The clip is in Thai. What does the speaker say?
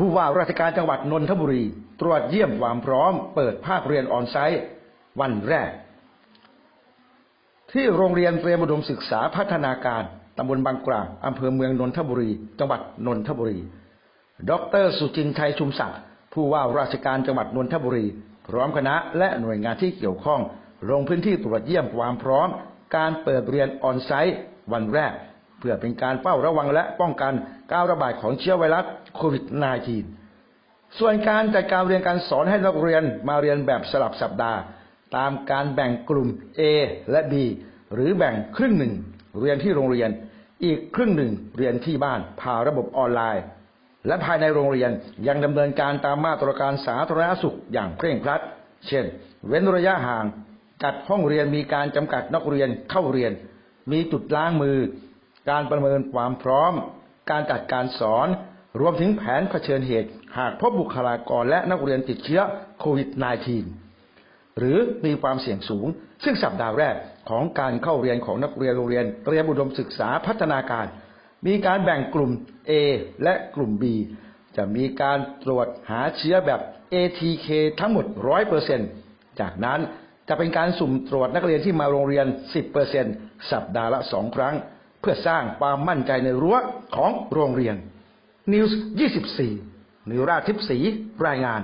ผู้ว่าราชการจังหวัดนนทบุรี ตรวจเยี่ยมความพร้อม เปิดภาคเรียนออนไซต์ วันแรก ที่โรงเรียนเตรียมอุดมศึกษาพัฒนาการตำบลบางกลางอำเภอเมืองนนทบุรี จังหวัดนนทบุรี ดร สุจินชัยชุมศักดิ์ผู้ว่าราชการจังหวัดนนทบุรี พร้อมคณะและหน่วยงานที่เกี่ยวข้อง ลงพื้นที่ตรวจเยี่ยมความพร้อม การเปิดเรียนออนไซต์ วันแรก เพื่อเป็นการเฝ้าระวังและป้องกันการระบาดของเชื้อไวรัสโควิด -19 ส่วนการจัดการเรียนการสอนให้นักเรียนมาเรียนแบบสลับสัปดาห์ ตามการแบ่งกลุ่ม A และ B หรือแบ่งครึ่งหนึ่งเรียนที่โรงเรียน อีกครึ่งหนึ่งเรียนที่บ้านผ่านระบบออนไลน์ และภายในโรงเรียนยังดำเนินการตามมาตรการสาธารณสุขอย่างเคร่งครัด เช่น เว้นระยะห่างจัดห้องเรียนมีการจำกัดนักเรียนเข้าเรียน มีจุดล้างมือ การประเมินความพร้อม การจัดการสอน รวมถึงแผนเผชิญเหตุ หากพบบุคลากรและนักเรียนติดเชื้อโควิด -19 หรือมีความเสี่ยงสูง ซึ่งสัปดาห์แรกของการเข้าเรียนของนักเรียนโรงเรียนเตรียมอุดมศึกษาพัฒนาการ มีการแบ่งกลุ่ม A และกลุ่ม B จะมีการตรวจหาเชื้อแบบ ATK ทั้งหมด 100%จากนั้นจะเป็นการสุ่มตรวจนักเรียนที่มาโรงเรียน 10%สัปดาห์ละ 2 ครั้ง เพื่อสร้างความมั่นใจในรั้วของโรงเรียน News 24นิราทิพสีรายงาน